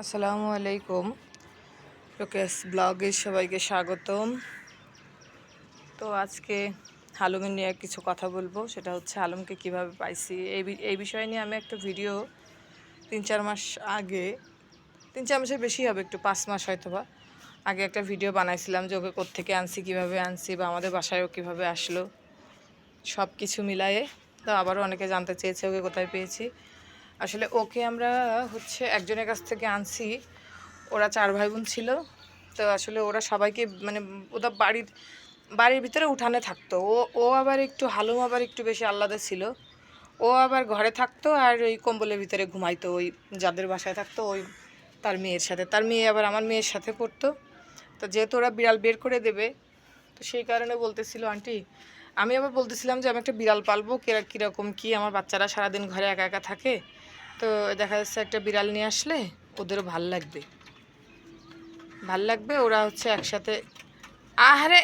আসসালামু আলাইকুম। লোকেশ ব্লগে সবাইকে স্বাগতম। তো আজকে হালুমের নিয়ে কিছু কথা বলব, সেটা হচ্ছে হালুমকে কীভাবে পাইছি। এই এই বিষয় নিয়ে আমি একটা ভিডিও তিন চার মাস আগে, তিন চার মাসের বেশি হবে, একটু পাঁচ মাস হয়তো বা আগে একটা ভিডিও বানাইছিলাম যে ওকে কোত্থেকে আনছি, কীভাবে আনছি বা আমাদের বাসায়ও কীভাবে আসলো সব কিছু মিলায়ে। তো আবারও অনেকে জানতে চেয়েছে ওকে কোথায় পেয়েছি। আসলে ওকে আমরা হচ্ছে একজনের কাছ থেকে আনছি। ওরা চার ভাই বোন ছিল। তো আসলে ওরা সবাইকে মানে ওদের বাড়ির বাড়ির ভিতরে উঠানে থাকতো। ও ও আবার একটু হালুম, আবার একটু বেশি আলাদা ছিল। ও আবার ঘরে থাকতো আর ওই কম্বলের ভিতরে ঘুমাইতো। ওই যাদের বাসায় থাকতো, ওই তার মেয়ের সাথে। তার মেয়ে আবার আমার মেয়ের সাথে পড়তো। তো যেহেতু ওরা বিড়াল বের করে দেবে, তো সেই কারণে বলতেছিল, আন্টি, আমি আবার বলতেছিলাম যে আমি একটা বিড়াল পালবো। কিরা, কীরকম কী? আমার বাচ্চারা সারাদিন ঘরে একা একা থাকে। তো দেখা যাচ্ছে একটা বিড়াল নিয়ে আসলে ওদেরও ভালো লাগবে। ভালো লাগবে ওরা হচ্ছে একসাথে আহারে,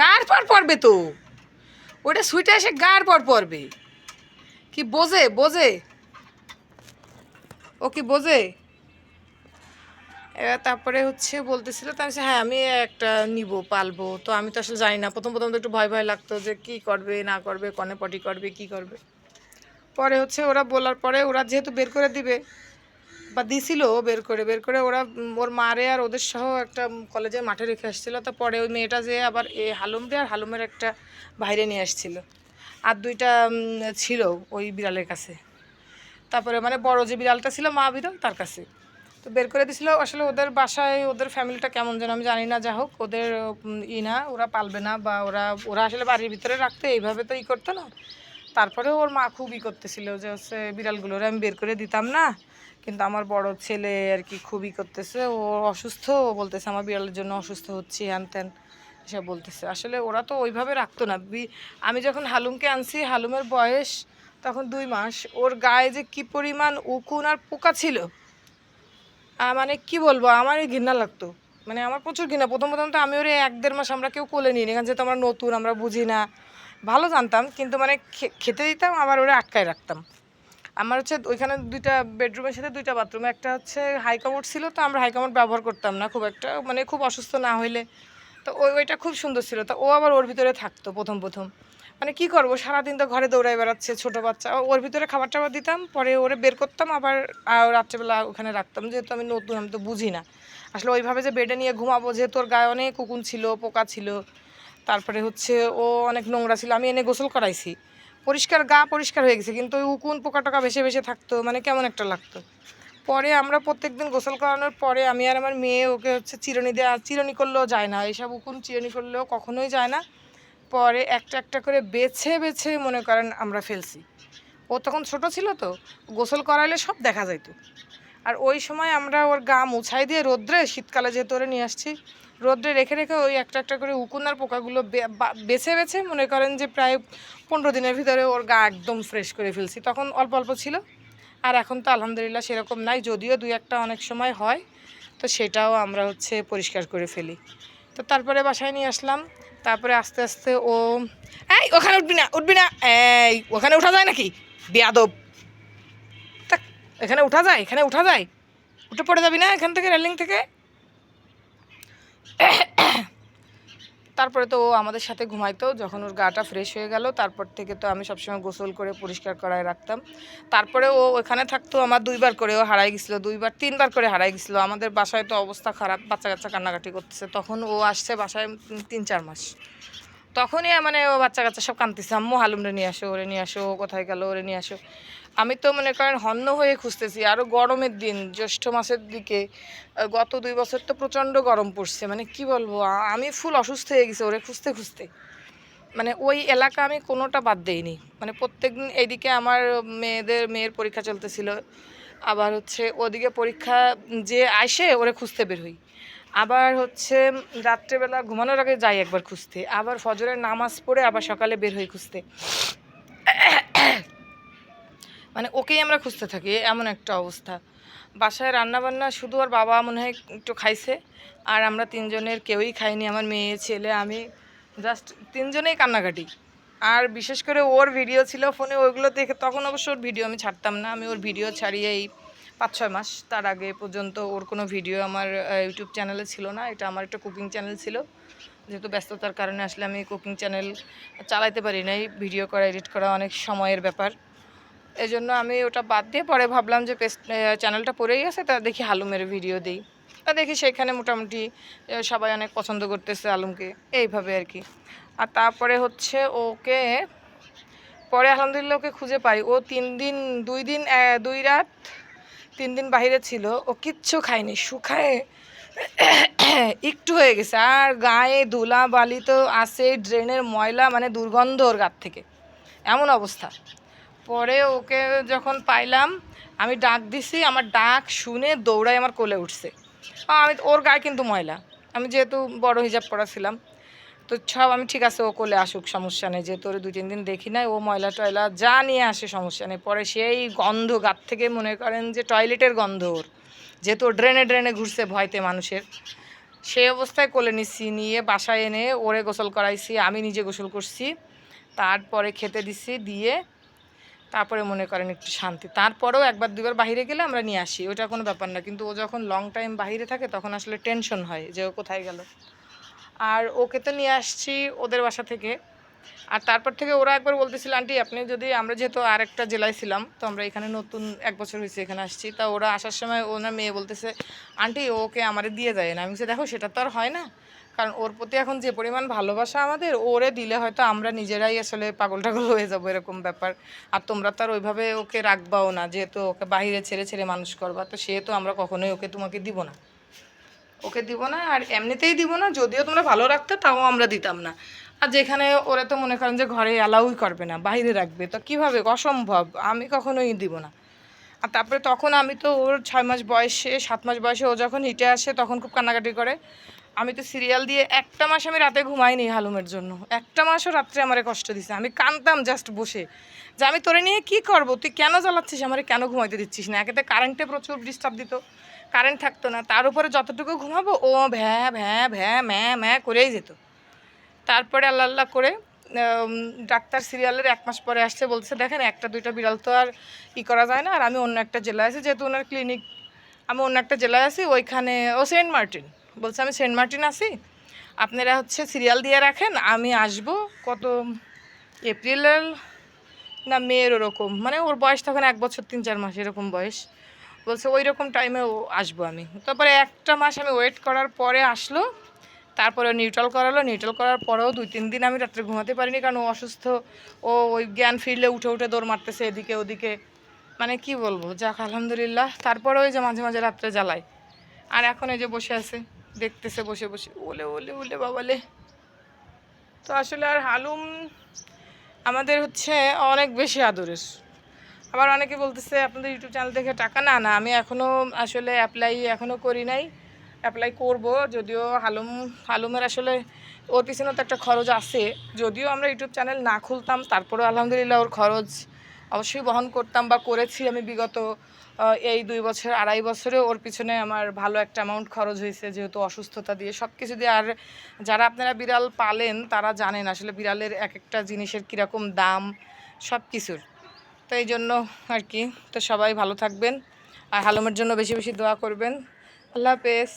গার পর পড়বে তো। ওটা সুইটা এসে গার পর পড়বে। কি বোঝে বোঝে? ও কি বোঝে? এবার তারপরে হচ্ছে বলতেছিল, তার হ্যাঁ আমি একটা নিব, পালবো। তো আমি তো আসলে জানি না। প্রথম প্রথম তো একটু ভয় ভয় লাগতো যে কি করবে, না করবে, কনে পটি করবে, কি করবে। পরে হচ্ছে ওরা বলার পরে ওরা যেহেতু বের করে দিবে, বা দিছিল বের করে বের করে ওরা ওর মারে আর ওদের সহ একটা কলেজে মাঠে রেখে আসছিল। তো পরে ওই মেয়েটা যে আবার এ হালুমরে, আর হালুমের একটা বাইরে নিয়ে আসছিল। আর দুইটা ছিল ওই বিড়ালের কাছে। তারপরে মানে বড় যে বিড়ালটা ছিল মা বিড়াল, তার কাছে। তো বের করে দিছিল। আসলে ওদের বাসায় ওদের ফ্যামিলিটা কেমন যেন আমি জানি না। যা হোক ওদের ই না, ওরা পালবে না, বা ওরা ওরা আসলে বাড়ির ভিতরে রাখতে এইভাবে তো ই করতো না। তারপরে ওর মা খুব ই করতেছিল যে হচ্ছে বিড়ালগুলোর আমি বের করে দিতাম না। কিন্তু আমার বড় ছেলে আর কি খুবই করতেছে। ও অসুস্থ বলতেছে, আমার বিড়ালের জন্য অসুস্থ হচ্ছি, হ্যান ত্যান। এসব বলতেছে। আসলে ওরা তো ওইভাবে রাখতো না। আমি যখন হালুমকে আনছি, হালুমের বয়স তখন দুই মাস। ওর গায়ে যে কি পরিমাণ উকুন আর পোকা ছিল মানে কি বলব, আমারই ঘৃণা লাগতো। মানে আমার প্রচুর ঘৃণা। প্রথম প্রথম তো আমি ওরে এক দেড় মাস আমরা কেউ কোলে নিই এখানে যেহেতু আমরা নতুন, আমরা বুঝি না। ভালো জানতাম, কিন্তু মানে খেতে দিতাম, আবার ওরা আটকায় রাখতাম। আমার হচ্ছে ওইখানে দুইটা বেডরুমের সাথে দুইটা বাথরুম একটা হচ্ছে হাই কামোড ছিল, তো আমরা হাই কামোড ব্যবহার করতাম না, খুব একটা মানে খুব অসুস্থ না হইলে। তো ওই ওইটা খুব সুন্দর ছিল, তো ও আবার ওর ভিতরে থাকতো প্রথম প্রথম। মানে কি করব, সারাদিন তো ঘরে দৌড়াই বেড়াচ্ছে, ছোটো বাচ্চা। ওর ভিতরে খাবার টাবার দিতাম, পরে ওরে বের করতাম, আবার রাত্রেবেলা ওখানে রাখতাম। যেহেতু আমি নতুন, আমি তো বুঝি না। আসলে ওইভাবে যে বেডে নিয়ে ঘুমাবো, যেহেতু ওর গায়ে অনেক কুকুন ছিল, পোকা ছিল তারপরে হচ্ছে ও অনেক নোংরা ছিল, আমি এনে গোসল করাইছি। পরিষ্কার গা পরিষ্কার হয়ে গেছে, কিন্তু ওই উকুন পোকা টোকা ভেসে ভেসে থাকতো মানে কেমন একটা লাগতো। পরে আমরা প্রত্যেকদিন গোসল করানোর পরে আমি আর আমার মেয়ে ওকে হচ্ছে চিরনি দেওয়া চিরনি করলেও যায় না, এইসব উকুন চিরনি করলেও কখনোই যায় না। পরে একটা একটা করে বেছে বেছে মনে করেন আমরা ফেলছি। ও তখন ছোট ছিল তো, গোসল করালে সব দেখা যাইতো। আর ওই সময় আমরা ওর গা মুছাই দিয়ে রোদ্রে, শীতকালে যেহেতু ওরে নিয়ে আসছি, রোদ্রে রেখে রেখে ওই একটা একটা করে উকুন আর পোকাগুলো বেছে বেছে মনে করেন যে প্রায় পনেরো দিনের ভিতরে ওর গা একদম ফ্রেশ করে ফেলছি। তখন অল্প অল্প ছিল, আর এখন তো আলহামদুলিল্লাহ সেরকম নাই, যদিও দুই একটা অনেক সময় হয়, তো সেটাও আমরা হচ্ছে পরিষ্কার করে ফেলি। তো তারপরে বাসায় নিয়ে আসলাম, তারপরে আস্তে আস্তে ও, এই ওখানে উঠবি না উঠবি না, এই ওখানে উঠা যায় নাকি? বেয়াদব। এখানে উঠা যায়, এখানে উঠা যায়। উঠে পড়ে যাবি না এখান থেকে, রেলিং থেকে? তারপরে তো ও আমাদের সাথে ঘুমাইতো, যখন ওর গাটা ফ্রেশ হয়ে গেল, তারপর থেকে তো আমি সবসময় গোসল করে পরিষ্কার করায় রাখতাম। তারপরে ও ওখানে থাকতো, আমার দুইবার করে ও হারাই গেছিল, দুইবার, তিনবার করে হারাই গেছিল। আমাদের বাসায় তো অবস্থা খারাপ বাচ্চা কাচ্চা কান্নাকাটি করতেছে। তখন ও আসছে বাসায় তিন, চার মাস। তখনই মানে ও বাচ্চা কাচ্চা সব কাঁদতেছে, আম্মু, হালুমরে নিয়ে আসো, ওরে নিয়ে আসো কোথায় গেল, ওরে নিয়ে আসো। আমি তো মনে করেন হন্য হয়ে খুঁজতেছি আরও গরমের দিন, জ্যৈষ্ঠ মাসের দিকে গত দুই বছর তো প্রচণ্ড গরম পড়ছে মানে কি বলব আমি ফুল অসুস্থ হয়ে গেছি ওরে খুঁজতে খুঁজতে। মানে ওই এলাকা আমি কোনোটা বাদ দেইনি মানে প্রত্যেকদিন এইদিকে আমার মেয়েদের, মেয়ের পরীক্ষা চলতেছিল, আবার হচ্ছে ওদিকে পরীক্ষা যে আসে ওরে খুঁজতে বের হই। আবার হচ্ছে রাত্রেবেলা ঘুমানোর আগে যাই একবার খুঁজতে, আবার ফজরের নামাজ পড়ে আবার সকালে বের হই খুঁজতে। মানে ওকেই আমরা খুঁজতে থাকি এমন একটা অবস্থা। বাসায় রান্না বান্না শুধু আর বাবা মনে হয় একটু খাইছে, আর আমরা তিনজনের কেউই খাইনি, আমার মেয়ে, ছেলে, আমি জাস্ট তিনজনেই কান্নাকাটি। আর বিশেষ করে ওর ভিডিও ছিল ফোনে, ওইগুলো দেখে তখন অবশ্য ওর ভিডিও আমি ছাড়তাম না, আমি ওর ভিডিও ছাড়িয়ে এই পাঁচ ছয় মাস তার আগে পর্যন্ত ওর কোনো ভিডিও আমার ইউটিউব চ্যানেলে ছিল না। এটা আমার একটা কুকিং চ্যানেল ছিল। যেহেতু ব্যস্ততার কারণে আসলে আমি কুকিং চ্যানেল চালাইতে পারি নাই। ভিডিও করা এডিট করা অনেক সময়ের ব্যাপার। এই জন্য আমি ওটা বাদ দিয়ে পরে ভাবলাম যে পেস্ট চ্যানেলটা পড়েই আছে, তা দেখি হালুমের ভিডিও দিই। তা দেখি সেখানে মোটামুটি সবাই অনেক পছন্দ করতেছে আলমকে। এইভাবে আর কি। আর তারপরে হচ্ছে ওকে, পরে আলহামদুলিল্লাহ ওকে খুঁজে পাই। ও তিন দিন, দুই দিন দুই রাত তিন দিন বাইরে ছিল, ও কিচ্ছু খায়নি, শুকায় একটু হয়ে গেছে। আর গায়ে ধুলা বালি তো আছে, ড্রেনের ময়লা মানে দুর্গন্ধ ওর গাত থেকে। এমন অবস্থা। পরে ওকে যখন পাইলাম, আমি ডাক দিছি, আমার ডাক শুনে দৌড়ায় আমার কোলে উঠছে। আমি, ওর গায়ে কিন্তু ময়লা। আমি যেহেতু বড় হিজাব পরা ছিলাম তো সব আমি ঠিক আছে, ও কোলে আসুক, সমস্যা নেই। যেহেতু ওর দুই তিন দিন দেখি নাই, ও ময়লা টয়লা যা নিয়ে আসে, সমস্যা নেই। পরে সেই গন্ধ গাত থেকে মনে করেন যে টয়লেটের গন্ধ ওর। যেহেতু ড্রেনে ড্রেনে ঘুরছে ভয়তে মানুষের। সেই অবস্থায় কোলে নিচ্ছি নিয়ে বাসায় এনে ওরে গোসল করাইছি, আমি নিজে গোসল করছি। তারপরে খেতে দিছি, দিয়ে তারপরে মনে করেন একটু শান্তি। তারপরেও একবার দুবার বাইরে গেলে আমরা নিয়ে আসি ওটা কোনো ব্যাপার না। কিন্তু ও যখন লং টাইম বাইরে থাকে, তখন আসলে টেনশন হয় যে ও কোথায় গেল। আর ওকে তো নিয়ে আসছি ওদের বাসা থেকে। আর তারপর থেকে ওরা একবার বলতেছিল, আন্টি, আপনি যদি, আমরা যেহেতু আরেকটা জেলায় ছিলাম, তো আমরা এখানে নতুন এক বছর হয়েছে এখানে আসছি। তা ওরা আসার সময় ওনার মেয়ে বলতেছে, আন্টি ওকে আমারে দিয়ে যায় না। আমি বলছি, দেখো, সেটা তো আর হয় না। কারণ ওর প্রতি এখন যে পরিমাণ ভালোবাসা আমাদের, ওরে দিলে হয়তো আমরা নিজেরাই আসলে পাগল টাগল হয়ে যাব এরকম ব্যাপার। আর তোমরা তো আর ওইভাবে ওকে রাখবাও না, যেহেতু ওকে বাইরে ছেড়ে ছেড়ে মানুষ করবা, তো সেহেতু আমরা কখনোই ওকে তোমাকে দিব না। ওকে দিব না, আর এমনিতেই দিব না, যদিও তোমরা ভালো রাখতে, তাও আমরা দিতাম না। আর যেখানে ওরা তো মনে করেন যে ঘরে অ্যালাউই করবে না, বাইরে রাখবে, তো কীভাবে? অসম্ভব, আমি কখনোই দিব না। আর তারপরে তখন আমি তো ওর ছয় মাস বয়সে, সাত মাস বয়সে ও যখন হিটে আসে, তখন খুব কান্নাকাটি করে। আমি তো সিরিয়াল দিয়ে একটা মাস আমি রাতে ঘুমাইনি হালুমের জন্য। একটা মাসও রাত্রে আমার কষ্ট দিছে। আমি কানতাম জাস্ট বসে। যে আমি তোরে নিয়ে কি করব? তুই কেন জ্বালাচ্ছিস? আমার কেন ঘুমাইতে দিচ্ছিস না? একেতে কারেন্টে প্রচুর ডিস্টার্ব দিত। কারেন্ট থাকতো না। তার উপরে যতটুকু ঘুমাবো, ও ভ্যা ভ্যা ভ্যা, ম্যা ম্যা করেই যেত। তারপরে আল্লাহ আল্লাহ করে ডাক্তার সিরিয়ালের এক মাস পরে আসছে বলছে দেখেন, একটা, দুইটা বিড়াল তো আর ই করা যায় না, আর আমি অন্য একটা জেলায় আছি, যেহেতু ওনার ক্লিনিক আমি অন্য একটা জেলায় আছি, ওইখানে, ও সেন্ট মার্টিন। বলছে, আমি সেন্ট মার্টিন আছি, আপনারা হচ্ছে সিরিয়াল দিয়ে রাখেন, আমি আসব, কত এপ্রিলের না মেয়ের ওরকম। মানে ওর বয়স তখন এক বছর, তিন, চার মাস, এরকম বয়স। বলছে ওই রকম টাইমে আসব আমি। তারপরে একটা মাস আমি ওয়েট করার পরে আসলো, তারপরে নিউট্রাল করালো। নিউট্রাল করার পরেও দুই, তিন দিন আমি রাত্রে ঘুমাতে পারিনি কারণ ও অসুস্থ। ও ওই জ্ঞান ফিরলে উঠে উঠে দৌড় মারতেছে এদিকে, ওদিকে। মানে কি বলব? যাক, আলহামদুলিল্লাহ। তারপরে ওই যে মাঝে মাঝে রাত্রে জ্বালায়। আর এখন এই যে বসে আছে, দেখতেছে বসে বসে। ওলে ওলে ওলে বাবালে। তো আসলে আর হালুম আমাদের হচ্ছে অনেক বেশি আদরের। আবার অনেকে বলতেছে, আপনাদের ইউটিউব চ্যানেল থেকে টাকা? না না, আমি এখনও আসলে অ্যাপ্লাই এখনও করি নাই। অ্যাপ্লাই করব, যদিও হালুম, হালুমের আসলে ওর পিছনে তো একটা খরচ আছে। যদিও আমরা ইউটিউব চ্যানেল না খুলতাম, তারপরেও আলহামদুলিল্লাহ ওর খরচ অবশ্যই বহন করতাম বা করেছি আমি বিগত এই দুই বছর, আড়াই বছরে ওর পিছনে আমার ভালো একটা অ্যামাউন্ট খরচ হয়েছে, যেহেতু অসুস্থতা দিয়ে। সব কিছু দিয়ে আর যারা আপনারা বিড়াল পালেন, তারা জানেন আসলে বিড়ালের এক একটা জিনিসের কীরকম দাম সব কিছুর তো এই জন্য আর কি। তো সবাই ভালো থাকবেন। আর হালুমের জন্য বেশি বেশি দোয়া করবেন। আল্লাহ হাফেজ।